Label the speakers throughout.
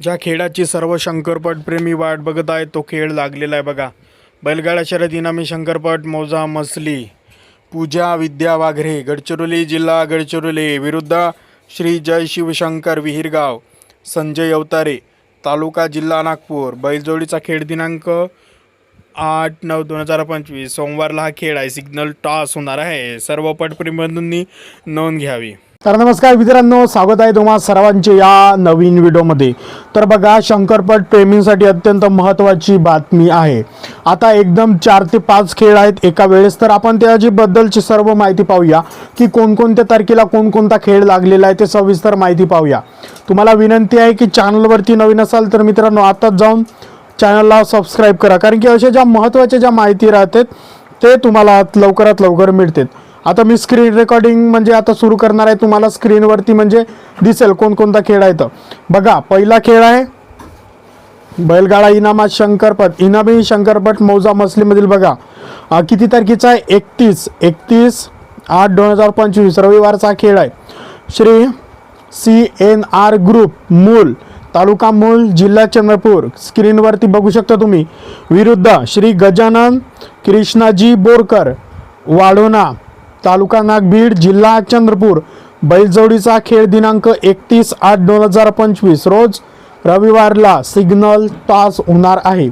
Speaker 1: ज्या खेळाची सर्व शंकरपट प्रेमी वाट बघत आहेत तो खेळ लागलेला आहे बघा. बैलगाडा शर्यत इनामी शंकरपट मोजा मसली. पूजा विद्या वाघरे गडचिरोली जिल्हा गडचिरोली विरुद्ध श्री जय शिवशंकर विहीरगाव संजय अवतारे तालुका जिल्हा नागपूर. बैलजोडीचा खेळ दिनांक आठ नऊ दोन हजार पंचवीस. सोमवारला हा खेळ आहे. सिग्नल टॉस होणार आहे. सर्व पटप्रेमींनी नोंद घ्यावी.
Speaker 2: तर नमस्कार मित्रांनो स्वागत आहे तुम्हा सर्वांचे या नवीन व्हिडिओमध्ये. तर बघा शंकरपट प्रेमींसाठी अत्यंत महत्त्वाची बातमी आहे. आता एकदम चार ते पाच खेळ आहेत एका वेळेस तर आपण त्याच्याबद्दलची सर्व माहिती पाहूया की कोणकोणत्या तारखेला कोणकोणता खेळ लागलेला आहे ते सविस्तर माहिती पाहूया. तुम्हाला विनंती आहे की चॅनलवरती नवीन असाल तर मित्रांनो आताच जाऊन चॅनलला सबस्क्राईब करा. कारण की अशा ज्या महत्त्वाच्या ज्या माहिती राहतात ते तुम्हाला लवकरात लवकर मिळतात. आता मी स्क्रीन रेकॉर्डिंग म्हणजे आता सुरू करणार आहे. तुम्हाला स्क्रीनवरती म्हणजे दिसेल कोणकोणता खेळ आहे तर बघा पहिला खेळ आहे बैलगाडा इनामा शंकरपट. इनामी शंकरपट मौजा मसलीमधील बघा. किती तारखेचा आहे? एकतीस. एकतीस आठ दोन हजार पंचवीस. रविवारचा खेळ आहे. Shri C N R group Mul taluka Mul जिल्हा चंद्रपूर. स्क्रीनवरती बघू शकता तुम्ही. विरुद्ध श्री गजानन कृष्णाजी बोरकर वाढोना तालुका नागबीड जिल्हा चंद्रपूर. बैलजोडीचा खेळ दिनांक एकतीस आठ दोन हजार पंचवीस रोज रविवारला सिग्नल टॉस होणार आहे.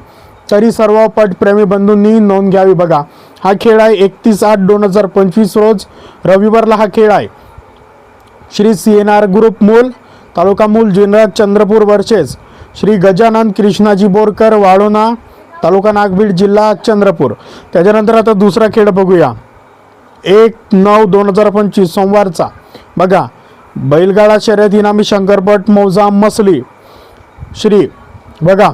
Speaker 2: तरी सर्व पटप्रेमी बंधूंनी नोंद घ्यावी बघा. हा खेळ आहे एकतीस आठ दोन हजार पंचवीस रोज रविवारला हा खेळ आहे. Shri C N R group Mul taluka Mul जिल्हा चंद्रपूर वर्सेस श्री गजानन कृष्णाजी बोरकर वाळोना तालुका नागबीड जिल्हा चंद्रपूर. त्याच्यानंतर आता दुसरा खेळ बघूया. एक नऊ दोन हजार पंचवीस सोमवारचा. बघा बैलगाडा शर्यत इनामी शंकरपट मौजा मसली श्री बघा.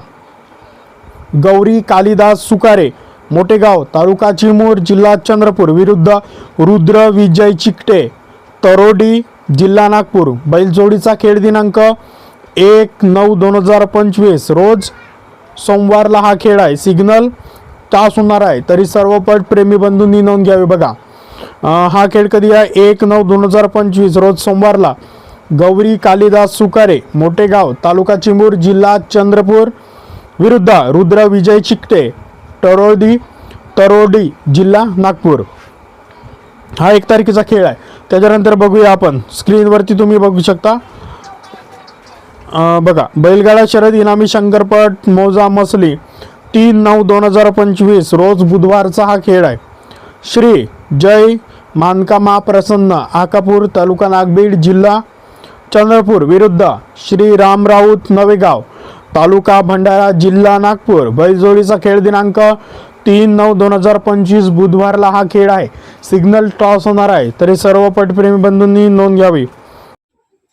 Speaker 2: गौरी कालिदास सुकारे मोठेगाव तालुका चिमूर जिल्हा चंद्रपूर विरुद्ध रुद्र विजय चिकटे तरोडी जिल्हा नागपूर बैलजोडीचा खेळ दिनांक एक नऊ दोन हजार पंचवीस. रोज सोमवारला हा खेळ आहे. सिग्नल तास होणार आहे. तरी सर्व पट प्रेमी बंधूंनी नोंद घ्यावी बघा. हा खेळ कधी आहे? एक नऊ दोन हजार पंचवीस रोज सोमवारला. गौरी कालिदास सुकारे मोठेगाव तालुका चिमूर जिल्हा चंद्रपूर विरुद्ध रुद्र विजय चिकटे टरोडी तरोडी जिल्हा नागपूर. हा एक तारखेचा खेळ आहे. त्याच्यानंतर बघूया आपण. स्क्रीनवरती तुम्ही बघू शकता. बघा बैलगाडा शर्यत इनामी शंकरपट मोजा मसली तीन नऊ दोन हजार पंचवीस रोज बुधवारचा हा खेळ आहे. श्री जय मानकामा प्रसन्न आकापूर तालुका नागबीड जिल्हा चंद्रपूर विरुद्ध श्री राम राऊत नवेगाव तालुका भंडारा जिल्हा नागपूर. बैजोडीचा खेळ दिनांक तीन नऊ दोन हजार पंचवीस बुधवारला हा खेळ आहे. सिग्नल टॉस होणार आहे तरी सर्व पटप्रेमी बंधूंनी नोंद घ्यावी.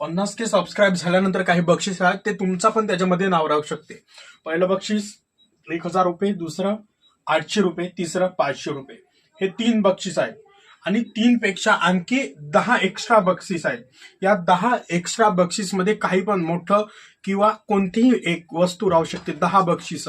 Speaker 1: पन्नास के सबस्क्राईब झाल्यानंतर काही बक्षीस आहेत ते तुमचा पण त्याच्यामध्ये नाव राहू शकते. पहिलं बक्षीस एक हजार रुपये दुसरं आठशे रुपये तिसरं पाचशे रुपये. हे तीन बक्षीस आहेत. आणि तीन पेक्षा आणखी दहा एक्स्ट्रा बक्षीस आहेत. या दहा एक्स्ट्रा बक्षीसमध्ये काही पण मोठं किंवा कोणतीही एक वस्तू राहू शकते दहा बक्षीस.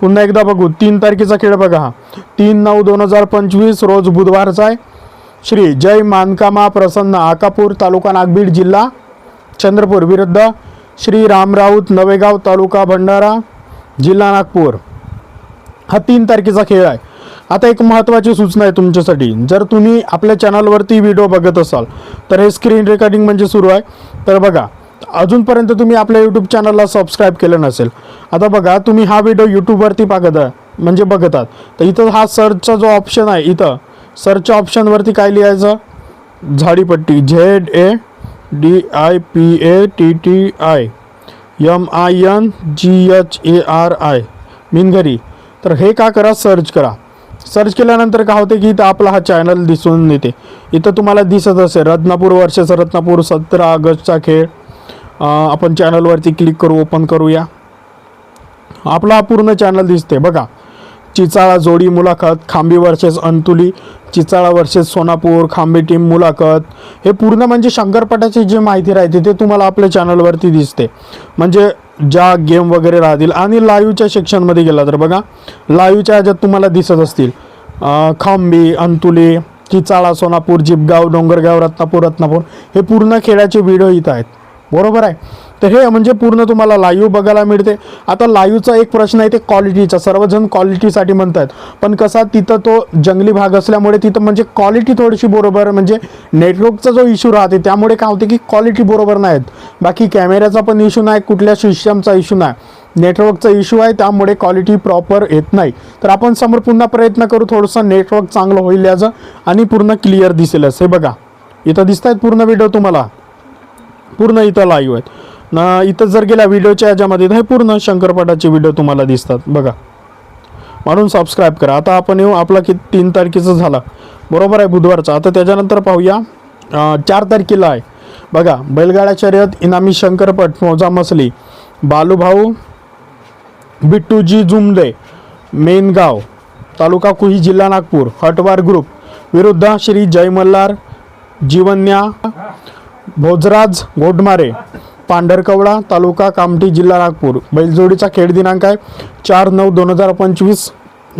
Speaker 2: पुन्हा एकदा बघू. तीन तारखेचा खेळ बघा हा. तीन नऊ दोन हजार पंचवीस रोज बुधवारचा आहे. श्री जय मानकामा प्रसन्न आकापूर तालुका नागबीड जिल्हा चंद्रपूर विरुद्ध श्री राम राऊत नवेगाव तालुका भंडारा जिल्हा नागपूर. हा तीन तारखेचा खेळ आहे. आता एक महत्त्वाची सूचना आहे तुमच्यासाठी. जर तुम्ही आपल्या चॅनलवरती व्हिडिओ बघत असाल तर हे स्क्रीन रेकॉर्डिंग म्हणजे सुरू आहे. तर बघा अजूनपर्यंत तुम्ही आपल्या यूट्यूब चॅनलला सबस्क्राईब केलं नसेल आता बघा तुम्ही हा व्हिडिओ यूट्यूबवरती बघत आहे म्हणजे बघतात. तर इथं हा सर्चचा जो ऑप्शन आहे इथं सर्चच्या ऑप्शनवरती काय लिहायचं? Zadipatti Z A D I P A T T I M I N G H A R I मिनघरी तर हे का करा? सर्च करा. सर्च केल्यानंतर काय होते की इथं आपला हा चॅनल दिसून येते. इथं तुम्हाला दिसत असेल रत्नापूर वर्षाचा रत्नापूर सतरा ऑगस्टचा खेळ. आपण चॅनलवरती क्लिक करू ओपन करूया. आपला पूर्ण चॅनल दिसते बघा. चिचाळा जोडी मुलाखत Khambi versus Antuli Chichala versus Sonapur Khambi team मुलाखत. हे पूर्ण म्हणजे शंकरपटाची जी माहिती राहते ते तुम्हाला आपल्या चॅनलवरती दिसते. म्हणजे ज्या गेम वगैरे राहतील आणि लाईव्हच्या सेक्शनमध्ये गेला तर बघा. लाईव्हच्या ह्याच्यात तुम्हाला दिसत असतील. खांबी अंतुली चिचाळा सोनापूर जिपगाव डोंगरगाव रत्नापूर रत्नापूर हे पूर्ण खेळाचे व्हिडिओ इथं आहेत. बरोबर आहे. तर हे म्हणजे पूर्ण तुम्हाला लाईव्ह बघायला मिळते. आता लाईव्हचा एक प्रश्न आहे ते क्वालिटीचा सर्वजण क्वालिटीसाठी म्हणतात पण कसा तिथं तो जंगली भाग असल्यामुळे तिथं म्हणजे क्वालिटी थोडीशी बरोबर म्हणजे नेटवर्कचा जो इश्यू राहते त्यामुळे काय होते की क्वालिटी बरोबर नाहीत. बाकी कॅमेऱ्याचा पण इश्यू नाही कुठल्या सिस्टमचा इश्यू नाही. नेटवर्कचा इश्यू आहे त्यामुळे क्वालिटी प्रॉपर येत नाही. तर आपण समोर पुन्हा प्रयत्न करू थोडंसं नेटवर्क चांगलं होईल याचं आणि पूर्ण क्लिअर दिसेलच. हे बघा. इथं दिसत आहेत पूर्ण व्हिडिओ तुम्हाला. पूर्ण इथं लाईव्ह आहेत. ना इथं जर गेल्या व्हिडिओच्या याच्यामध्ये तर हे पूर्ण शंकरपाटाचे व्हिडिओ तुम्हाला दिसतात. बघा. म्हणून सबस्क्राईब करा. आता आपण येऊ आपला कि तीन तारखेचं झाला. बरोबर आहे बुधवारचा. आता त्याच्यानंतर पाहूया. चार तारखेला आहे. बघा बैलगाड्या शर्यत इनामी शंकरपट मोजा मसली बालूभाऊ बिट्टूजी जुमले मेनगाव तालुका कुही जिल्हा नागपूर हटवार ग्रुप विरुद्ध श्री जय मल्हार जीवन्या भोजराज घोडमारे पांढरकवडा तालुका कामठी जिल्हा नागपूर. बैलजोडीचा खेळ दिनांक आहे. चार नऊ दोन हजार पंचवीस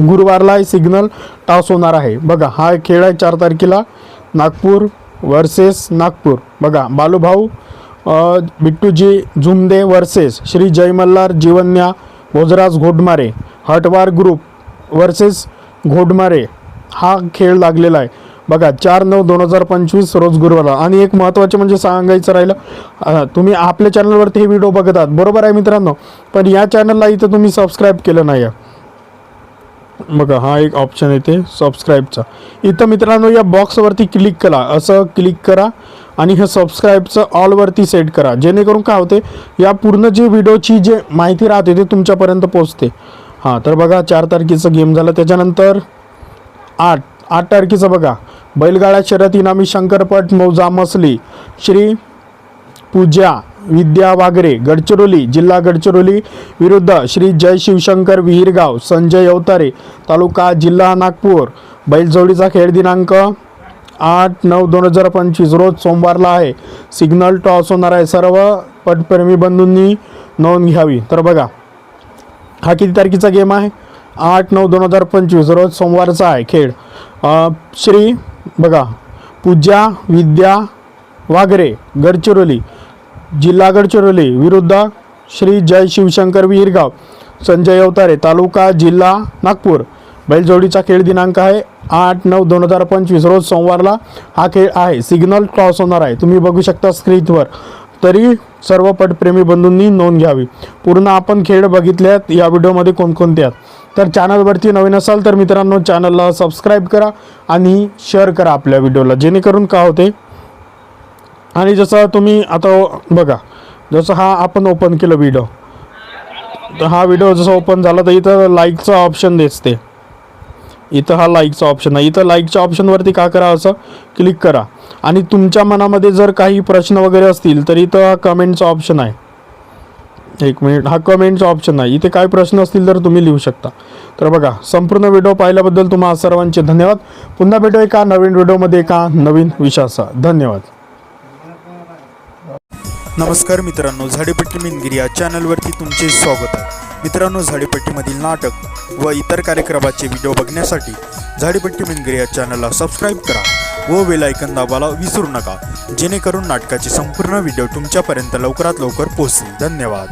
Speaker 2: गुरुवारला सिग्नल टॉस होणार आहे. बघा हा खेळ आहे चार तारखेला. नागपूर वर्सेस नागपूर. बघा Balubhau Bittuji Zumde versus Shri Jaimalhar Jivanya Bhojraj Ghodmare Hatwar group versus Ghodmare हा खेळ लागलेला आहे. बघा चार नऊ दोन हजार पंचवीस रोज गुरुवारला. आणि एक महत्त्वाचे म्हणजे सांगायचं राहिलं तुम्ही आपल्या चॅनलवरती हे व्हिडिओ बघत आहात बरोबर आहे मित्रांनो? पण या चॅनलला इथं तुम्ही सबस्क्राईब केलं नाही आहे बघा हा एक ऑप्शन येते सबस्क्राईबचा इथं मित्रांनो या बॉक्सवरती क्लिक करा. असं क्लिक करा आणि हे सबस्क्राईबचं ऑलवरती सेट करा. जेणेकरून काय होते या पूर्ण जे व्हिडिओची जे माहिती राहते ते तुमच्यापर्यंत पोचते हां तर बघा चार तारखेचं गेम झालं. त्याच्यानंतर आठ आठ तारखेचं बघा. बैलगाडा शर्यत इनामी शंकरपट मौजा मसली श्री पूजा विद्या वागरे गडचिरोली जिल्हा गडचिरोली विरुद्ध श्री जय शिवशंकर विहीरगाव संजय अवतारे तालुका जिल्हा नागपूर. बैलजोडीचा खेळ दिनांक आठ नऊ दोन हजार पंचवीस रोज सोमवारला आहे. सिग्नल टॉस होणार आहे सर्व पटप्रेमी बंधूंनी नोंद घ्यावी. तर बघा हा किती तारखेचा गेम आहे? आठ नऊ दोन हजार पंचवीस रोज सोमवारचा आहे खेळ. श्री बघा पूजा विद्या वागरे गडचिरोली जिल्हा गडचिरोली विरुद्ध श्री जय शिवशंकर विहिरगाव संजय अवतारे तालुका जिल्हा नागपूर. बैलजोडीचा खेळ दिनांक आहे आठ नऊ दोन हजार पंचवीस रोज सोमवारला हा खेळ आहे. सिग्नल क्रॉस होणार आहे. तुम्ही बघू शकता स्क्रीनवर. तरी सर्व पटप्रेमी बंधूंनी नोंद घ्यावी. पूर्ण आपण खेळ बघितल्यात या व्हिडिओमध्ये कोणकोणते आहेत? तर चॅनलवरती नवीन असाल तर मित्रांनो चॅनलला सबस्क्राईब करा आणि शेअर करा आपल्या व्हिडिओला जेणेकरून का होते? आणि जसं तुम्ही आता बघा जसं हा आपण ओपन केलं व्हिडिओ तर हा व्हिडिओ जसं ओपन झाला तर इथं लाईकचा ऑप्शन दिसते. इथं हा लाईकचा ऑप्शन आहे. इथं लाईकच्या ऑप्शनवरती का करा असं? क्लिक करा. आणि तुमच्या मनामध्ये जर काही प्रश्न वगैरे असतील तर इथं हा कमेंटचा ऑप्शन आहे. एक मिनिट हा कमेंटचा ऑप्शन नाही. इथे काय प्रश्न असतील तर तुम्ही लिहू शकता. तर बघा संपूर्ण व्हिडिओ पाहिल्याबद्दल तुम्हा सर्वांचे धन्यवाद. पुन्हा भेटू एका नवीन व्हिडिओमध्ये एका नवीन विषयासह धन्यवाद.
Speaker 3: नमस्कार मित्रांनो झाडेपट्टी मिनगिरी या चॅनलवरती तुमचे स्वागत आहे. मित्रांनो झाडीपट्टीमधील नाटक व इतर कार्यक्रमाचे व्हिडिओ बघण्यासाठी झाडीपट्टी मिनगिरी या चॅनलला सबस्क्राईब करा व वेलायकन दाबाला विसरू नका. जेणेकरून नाटकाचे संपूर्ण व्हिडिओ तुमच्यापर्यंत लवकरात लवकर पोहोचतील. धन्यवाद.